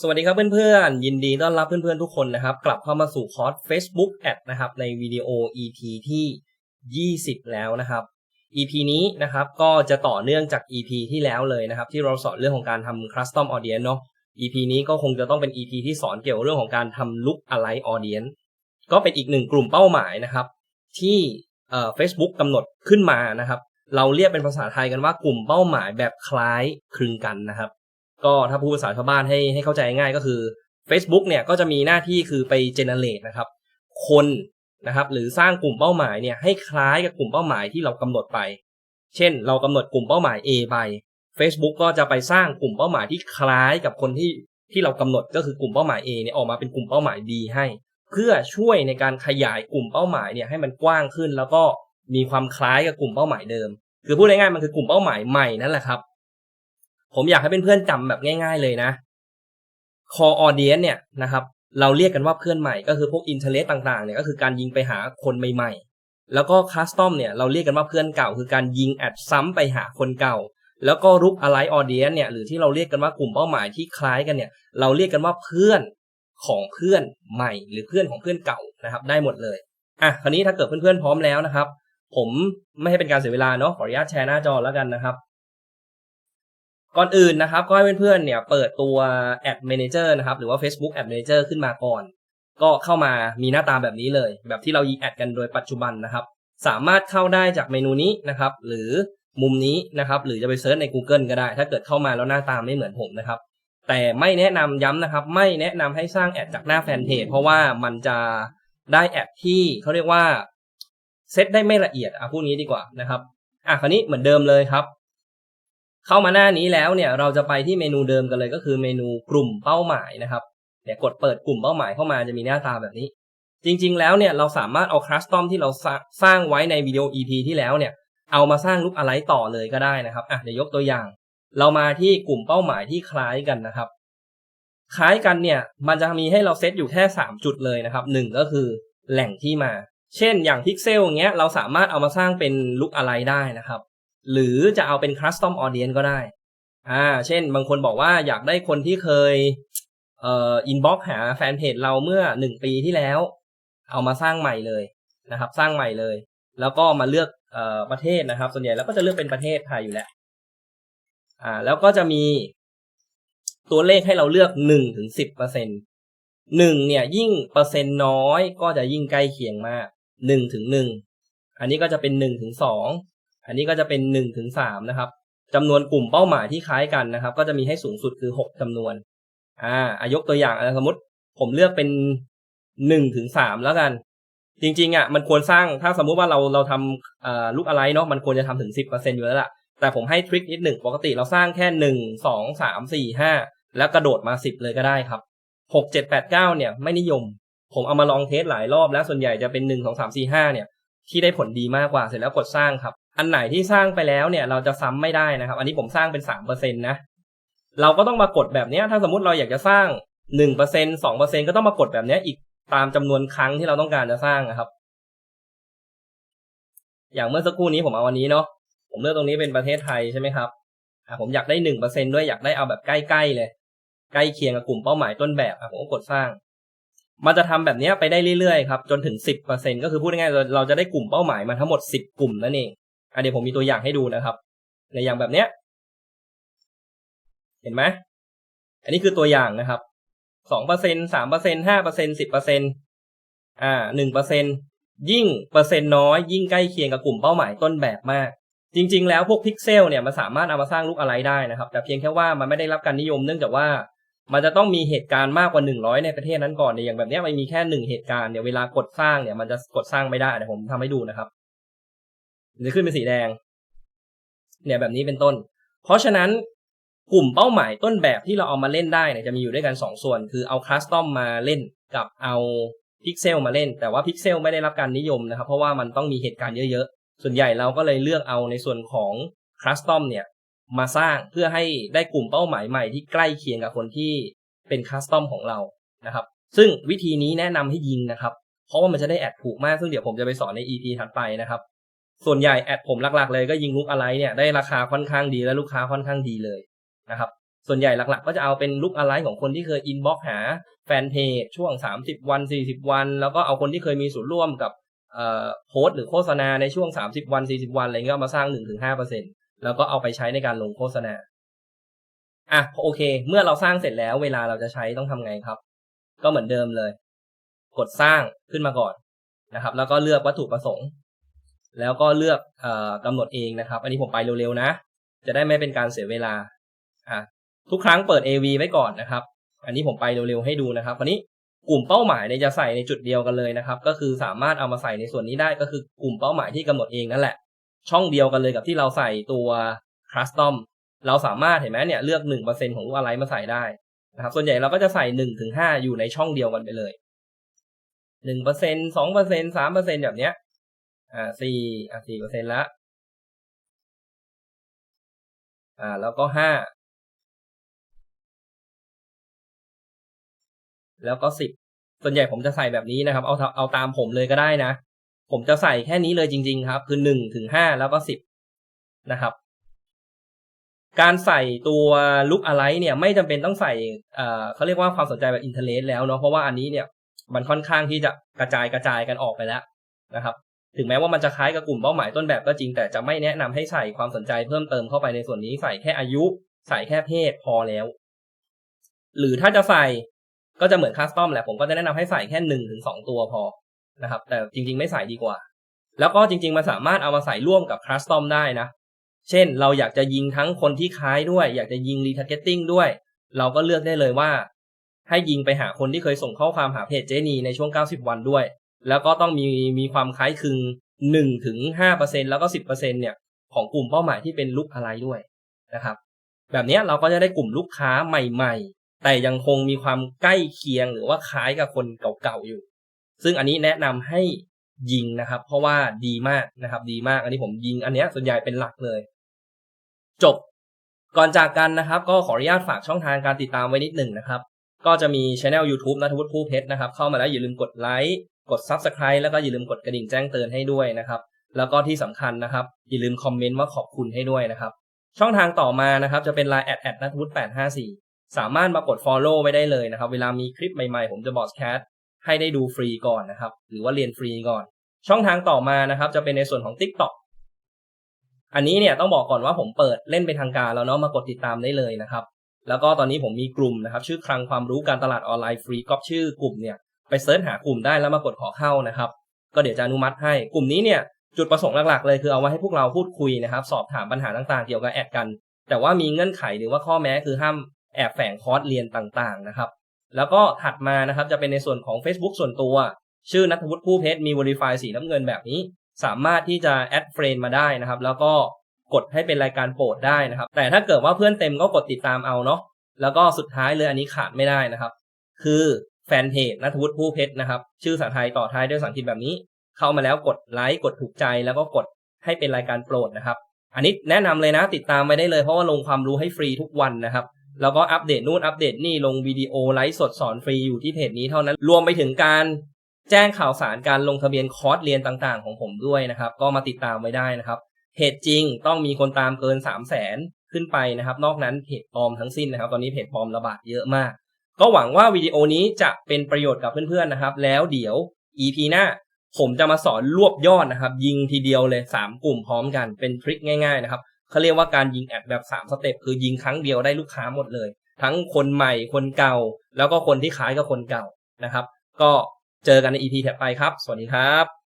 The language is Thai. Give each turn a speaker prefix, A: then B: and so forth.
A: สวัสดีครับเพื่อนๆ ยินดีต้อนรับเพื่อนๆทุกคนนะครับ กลับเข้ามาสู่คอร์ส Facebook Ad นะครับ ในวิดีโอ EP ที่ 20 แล้วนะครับ EP นี้นะครับก็จะต่อเนื่องจาก EP ที่แล้วเลยนะครับ ที่เราสอนเรื่องของการทำ Custom Audience เนาะ EP นี้ก็คงจะต้องเป็น EP ที่สอนเกี่ยวกับเรื่องของการทำ Look Alike Audience ก็เป็นอีกหนึ่งกลุ่มเป้าหมายนะครับ ที่เอ่อ Facebook กำหนดขึ้นมานะครับ เราเรียกเป็นภาษาไทยกันว่ากลุ่มเป้าหมายแบบคล้ายคลึงกันนะครับ ก็ถ้าพูดภาษาชาวบ้านให้ให้เข้าใจง่ายก็คือ Facebook เนี่ยก็จะมีหน้าที่คือไป generate นะครับคนนะครับหรือสร้างกลุ่มเป้าหมายเนี่ยให้คล้ายกับกลุ่มเป้าหมายที่เรากำหนดไป เช่น เรากำหนดกลุ่มเป้าหมาย A ไป Facebook ก็จะไปสร้างกลุ่มเป้าหมายที่คล้ายกับคนที่ที่เรากำหนดก็คือกลุ่มเป้าหมาย A เนี่ยออกมาเป็นกลุ่มเป้าหมาย B ให้ เพื่อช่วยในการขยายกลุ่มเป้าหมายเนี่ยให้มันกว้างขึ้น แล้วก็มีความคล้ายกับกลุ่มเป้าหมายเดิม คือพูดง่ายๆมันคือกลุ่มเป้าหมายใหม่นั่นแหละครับ ผมอยากให้เพื่อนๆจำแบบง่าย ๆเลยนะ core audience เนี่ยนะครับ เราเรียกกันว่าเพื่อนใหม่ก็คือพวก interest ต่างๆเนี่ยก็คือการยิงไปหาคนใหม่ๆ แล้วก็ custom เนี่ยเราเรียกกันว่าเพื่อนเก่า คือการยิงแอดซ้ำไปหาคนเก่า แล้วก็รุก alike audience เนี่ยหรือที่เราเรียกกันว่ากลุ่มเป้าหมายที่คล้ายกันเนี่ย เราเรียกกันว่าเพื่อนของเพื่อนใหม่ หรือเพื่อนของเพื่อนเก่านะครับ ได้หมดเลยอะคราวนี้ถ้าเกิดเพื่อนๆพร้อมแล้วนะครับ ผมไม่ให้เป็นการเสียเวลาเนาะขออนุญาตแชร์หน้าจอแล้วกันนะครับ ก่อนอื่นนะครับก็ให้เพื่อนๆเนี่ยเปิดตัว Ad Manager นะครับหรือว่า Facebook Ad Manager ขึ้นมาก่อน ก็เข้ามามีหน้าตาแบบนี้เลย แบบที่เรายิงแอดกันโดยปัจจุบันนะครับ สามารถเข้าได้จากเมนูนี้นะครับ หรือมุมนี้นะครับ หรือจะไปเซิร์ชใน Google ก็ได้ ถ้าเกิดเข้ามาแล้วหน้าตาไม่เหมือนผมนะครับ แต่ไม่แนะนำย้ำนะครับ ไม่แนะนำให้สร้างแอดจากหน้าแฟนเพจเพราะว่ามันจะได้แอดที่เขาเรียกว่าเซตได้ไม่ละเอียดอะพูดงี้ดีกว่านะครับอะคราวนี้เหมือนเดิมเลยครับ เข้ามาหน้านี้แล้วเนี่ยเราจะไปที่เมนูเดิมกันเลยก็คือเมนูกลุ่มเป้าหมายนะครับเนี่ยกดเปิดกลุ่มเป้าหมายเข้ามาจะมีหน้าตาแบบนี้ จริง ๆ แล้วเนี่ยเราสามารถเอาคัสตอมที่เราสร้างไว้ในวิดีโอ EP ที่แล้วเนี่ยเอามาสร้างลุกอะไรต่อเลยก็ได้นะครับอะเดี๋ยวยกตัวอย่าง เรามาที่กลุ่มเป้าหมายที่คล้ายกันนะครับ คล้ายกันเนี่ยมันจะมีให้เราเซตอยู่แค่ 3 จุดเลยนะครับหนึ่งก็คือแหล่งที่มา เช่นอย่างพิกเซลอย่างเงี้ยเราสามารถเอามาสร้างเป็นลุกอะไรได้นะครับ หรือจะเอาเป็น custom audience ก็ได้ อ่า เช่น บางคนบอกว่าอยากได้คนที่เคย เอ่อ inbox หาแฟนเพจเราเมื่อหนึ่งปีที่แล้ว เอามาสร้างใหม่เลยนะครับ สร้างใหม่เลย แล้วก็มาเลือกเอ่อประเทศนะครับ ส่วนใหญ่แล้วก็จะเลือกเป็นประเทศไทยอยู่แล้ว อ่า แล้วก็จะมีตัวเลขให้เราเลือกหนึ่งถึงสิบเปอร์เซ็นหนึ่งเนี่ย ยิ่งเปอร์เซ็นต์น้อยก็จะยิ่งใกล้เคียงมากหนึ่งถึงหนึ่งอันนี้ก็จะเป็นหนึ่งถึงสอง อันนี้ก็จะเป็นหนึ่งถึงสามนะครับจำนวนกลุ่มเป้าหมายที่คล้ายกันนะครับ ก็จะมีให้สูงสุดคือหกจำนวน อ่าอายกตัวอย่างสมมติผมเลือกเป็นหนึ่งถึงสามแล้วกัน จริงๆอะมันควรสร้างถ้าสมมุติว่าเราเราทำอ่าลูกอะไรเนาะมันควรจะทำถึงสิบเปอร์เซ็นอยู่แล้วล่ะ แต่ผมให้ทริคนิดหนึ่งปกติเราสร้างแค่หนึ่งสองสามสี่ห้าแล้วกระโดดมาสิบเลยก็ได้ครับหกเจ็ดแปดเก้าเนี่ยไม่นิยม ผมเอามาลองเทสหลายรอบแล้วส่วนใหญ่จะเป็นหนึ่งสองสามสี่ห้าเนี่ย ที่ได้ผลดีมากกว่าเสร็จแล้วกดสร้างครับ อันไหนที่สร้างไปแล้วเนี่ย เราจะซ้ำไม่ได้นะครับ อันนี้ผมสร้างเป็นสามเปอร์เซ็นต์นะ เราก็ต้องมากดแบบนี้ถ้าสมมติเราอยากจะสร้างหนึ่งเปอร์เซ็นสองเปอร์เซ็นก็ต้องมากดแบบนี้อีกตามจำนวนครั้งที่เราต้องการจะสร้างนะครับ อย่างเมื่อสักครู่นี้ผมเอาวันนี้เนาะผมเลือกตรงนี้เป็นประเทศไทยใช่ไหมครับผมอยากได้หนึ่งเปอร์เซ็นด้วยอยากได้เอาแบบใกล้ๆเลย ใกล้เคียงกับกลุ่มเป้าหมายต้นแบบผมก็กดสร้าง มันจะทำแบบนี้ไปได้เรื่อยๆครับจนถึงสิบเปอร์เซ็นก็คือพูดง่ายๆเราจะได้กลุ่มเป้าหมายมาทั้งหมดสิบกลุ่มนั่นเอง อะเดี๋ยผมมีตัวอย่างให้ดูนะครับ ในอย่างแบบเนี้ย เห็นไหมอันนี้คือตัวอย่างนะครับสองเปอร์เซ็นสามเปอร์เซ็นห้าเปอร์เซ็นสิบเปอร์เซ็นอ่าหนึ่งเปอร์เซ็นยิ่งเปอร์เซ็นต์น้อย ยิ่งใกล้เคียงกับกลุ่มเป้าหมายต้นแบบมาก จริง ๆ แล้วพวกพิกเซลเนี่ยมันสามารถเอามาสร้างลูกอะไรได้นะครับ แต่เพียงแค่ว่ามันไม่ได้รับการนิยมเนื่องจากว่ามันจะต้องมีเหตุการณ์มากกว่าหนึ่งร้อยในประเทศนั้นก่อนเนี่ยอย่างแบบนี้มันมีแค่หนึ่งเหตุการณ์เนี่ยเวลากดสร้างเนี่ยมันจะกดสร้างไม่ได้เดี๋ยวผมทำให้ดูนะครับ จะขึ้นเป็นสีแดง เนี่ยแบบนี้เป็นต้น เพราะฉะนั้นกลุ่มเป้าหมายต้นแบบที่เราเอามาเล่นได้เนี่ยจะมีอยู่ด้วยกันสองส่วน คือเอาคลัสตอมมาเล่นกับเอาพิกเซลมาเล่น แต่ว่าพิกเซลไม่ได้รับการนิยมนะครับ เพราะว่ามันต้องมีเหตุการณ์เยอะๆ ส่วนใหญ่เราก็เลยเลือกเอาในส่วนของคลัสตอมเนี่ยมาสร้างเพื่อให้ได้กลุ่มเป้าหมายใหม่ที่ใกล้เคียงกับคนที่เป็นคัสตอมของเรานะครับ ซึ่งวิธีนี้แนะนำให้ยิงนะครับ เพราะว่ามันจะได้แอดถูกมาก ซึ่งเดี๋ยวผมจะไปสอนใน EP ถัดไปนะครับ ส่วนใหญ่แอดผมหลักๆเลยก็ยิงลุกอะไรเนี่ยได้ราคาค่อนข้างดีและลูกค้าค่อนข้างดีเลยนะครับส่วนใหญ่หลักๆ ก็จะเอาเป็นลุกอะไรของคนที่เคยอินบ็อกหาแฟนเพจช่วง 30 วัน 40 วัน แล้วก็เอาคนที่เคยมีส่วนร่วมกับโพสต์หรือโฆษณาในช่วง 30 วัน 40 วันอะไรเงี้ยมาสร้าง 1-5%แล้วก็เอาไปใช้ในการลงโฆษณาอะโอเค เมื่อเราสร้างเสร็จแล้วเวลาเราจะใช้ต้องทำไงครับ ก็เหมือนเดิมเลย กดสร้างขึ้นมาก่อนนะครับ แล้วก็เลือกวัตถุประสงค์ แล้วก็เลือกอกำหนดเองนะครับ อันนี้ผมไปเร็วๆนะ จะได้ไม่เป็นการเสียเวลาอะทุกครั้งเปิด AV ไว้ก่อนนะครับ อันนี้ผมไปเร็วๆให้ดูนะครับวันนี้กลุ่มเป้าหมายเนี่ยจะใส่ในจุดเดียวกันเลยนะครับ ก็คือสามารถเอามาใส่ในส่วนนี้ได้ก็คือกลุ่มเป้าหมายที่กำหนดเองนั่นแหละ ช่องเดียวกันเลยกับที่เราใส่ตัว custom เราสามารถเห็นไหมเนี่ยเลือกหนึ่งเปอร์เซ็นของลูกอะไรมาใส่ได้นะครับ ส่วนใหญ่เราก็จะใส่หนึ่งถึงห้าอยู่ในช่องเดียวกันไปเลยหนึ่งเปอร์เซ็นสองเปอร์เซ็นสามเปอร์เซ็นแบบเนี้ย อ่าสี่อ่าสี่เปอร์เซ็นต์ละอ่า แล้วก็ห้าแล้วก็สิบส่วนใหญ่ผมจะใส่แบบนี้นะครับ เอาเอาตามผมเลยก็ได้นะ ผมจะใส่แค่นี้เลยจริง ๆ ครับ คือหนึ่งถึงห้าแล้วก็สิบนะครับ การใส่ตัวลุกอะไรเนี่ย ไม่จำเป็นต้องใส่เอ่อเขาเรียกว่าความสนใจแบบอินเทอร์เน็ตแล้วเนาะเพราะว่าอันนี้เนี่ย มันค่อนข้างที่จะกระจายกระจายกันออกไปแล้วนะครับ ถึงแม้ว่ามันจะคล้ายกับกลุ่มเป้าหมายต้นแบบก็จริง แต่จะไม่แนะนำให้ใส่ความสนใจเพิ่มเติมเข้าไปในส่วนนี้ใส่แค่อายุ ใส่แค่เพศพอแล้ว หรือถ้าจะใส่ก็จะเหมือนคัสตอมแหละผมก็จะแนะนำให้ใส่แค่หนึ่งถึงสองตัวพอนะครับ แต่จริง ๆ ไม่ใส่ดีกว่า แล้วก็จริง ๆ มันสามารถเอามาใส่ร่วมกับคัสตอมได้นะ เช่นเราอยากจะยิงทั้งคนที่คล้ายด้วย อยากจะยิงรีทาร์เก็ตติ้งด้วย เราก็เลือกได้เลยว่า ให้ยิงไปหาคนที่เคยส่งข้อความหาเพจเจนีในช่วง 90 วันด้วย แล้วก็ต้องมีมีความคล้ายคลึง1ถึง5%แล้วก็10%เปอร์เซ็นเนี่ยของกลุ่มเป้าหมายที่เป็นลูกอะไรด้วยนะครับ แบบนี้เราก็จะได้กลุ่มลูกค้าใหม่แต่ยังคงมีความใกล้เคียงหรือว่าคล้ายกับคนเก่าๆอยู่ ซึ่งอันนี้แนะนำให้ยิงนะครับ เพราะว่าดีมากนะครับ ดีมากอันนี้ผมยิงอันนี้ส่วนใหญ่เป็นหลักเลย จบก่อนจากกันนะครับ ก็ขออนุญาตฝากช่องทางการติดตามไว้นิดหนึ่งนะครับ ก็จะมีช anel YouTube นัทวุฒิผู้เพชรนะครับ เข้ามาแล้วอย่าลืมกดไลค์ กด Subscribe แล้วก็อย่าลืมกดกระดิ่งแจ้งเตือนให้ด้วยนะครับ แล้วก็ที่สำคัญนะครับ อย่าลืมคอมเมนต์ว่าขอบคุณให้ด้วยนะครับ ช่องทางต่อมานะครับจะเป็น Line แอดแอดนัทวุฒิ854 สามารถมากด Follow ไว้ได้เลยนะครับ เวลามีคลิปใหม่ๆ ผมจะบอสแคสให้ได้ดูฟรีก่อนนะครับ หรือว่าเรียนฟรีก่อน ช่องทางต่อมานะครับ จะเป็นในส่วนของ TikTok อันนี้เนี่ยต้องบอกก่อนว่าผมเปิดเล่นเป็นทางการแล้วเนาะมากดติดตามได้เลยนะครับ แล้วก็ตอนนี้ผมมีกลุ่มนะครับ ชื่อคลังความรู้การตลาดออนไลน์ฟรีก๊อปชื่อกลุ่มเนี่ย ไปเซิร์ชหากลุ่มได้แล้วมากดขอเข้านะครับ ก็เดี๋ยวจะอนุมัติให้กลุ่มนี้เนี่ยจุดประสงค์หลักๆ เลยคือเอาไว้ให้พวกเราพูดคุยนะครับ สอบถามปัญหาต่างๆ เกี่ยวกับแอดกัน แต่ว่ามีเงื่อนไขหรือว่าข้อแม้คือห้ามแอบแฝงคอร์สเรียนต่างๆนะครับ แล้วก็ถัดมานะครับจะเป็นในส่วนของ Facebook ส่วนตัว ชื่อนัทวุฒิผู้เพชรมี Verify สีน้ำเงินแบบนี้ สามารถที่จะแอดเฟรนมาได้นะครับ แล้วก็กดให้เป็นรายการโปรดได้นะครับ แต่ถ้าเกิดว่าเพื่อนเต็มก็กดติดตามเอาเนาะแล้วก็สุดท้ายเลยอันนี้ขาดไม่ได้นะครับ คือ แฟนเพจนัทวุฒิผู้เพชรนะครับ ชื่อภาษาไทยต่อท้ายด้วยสังกฤษแบบนี้ เข้ามาแล้วกดไลค์กดถูกใจแล้วก็กดให้เป็นรายการโปรดนะครับ อันนี้แนะนำเลยนะติดตามไปได้เลยเพราะว่าลงความรู้ให้ฟรีทุกวันนะครับ แล้วก็อัปเดตนู่นอัปเดตนี่ลงวิดีโอไลฟ์สดสอนฟรีอยู่ที่เพจนี้เท่านั้น รวมไปถึงการแจ้งข่าวสารการลงทะเบียนคอร์สเรียนต่างๆ ของผมด้วยนะครับ ก็มาติดตามไว้ได้นะครับเพจจริงต้องมีคนตามเกิน 3 0 0แสนขึ้นไปนะครับ นอกนั้นเพจปลอมทั้งสิ้นนะครับ ตอนนี้เพจปลอมระบาดเยอะมาก ก็หวังว่าวิดีโอนี้จะเป็นประโยชน์กับเพื่อนๆนะครับ แล้วเดี๋ยว EP หน้าผมจะมาสอนรวบยอดนะครับ ยิงทีเดียวเลย 3 กลุ่มพร้อมกันเป็นทริคง่าย ๆ นะครับเขาเรียกว่าการยิงแอดแบบ 3 สเต็ปคือยิงครั้งเดียวได้ลูกค้าหมดเลย ทั้งคนใหม่คนเก่า แล้วก็คนที่ขายกับคนเก่านะครับ ก็เจอกันใน EP ถัดไปครับ สวัสดีครับ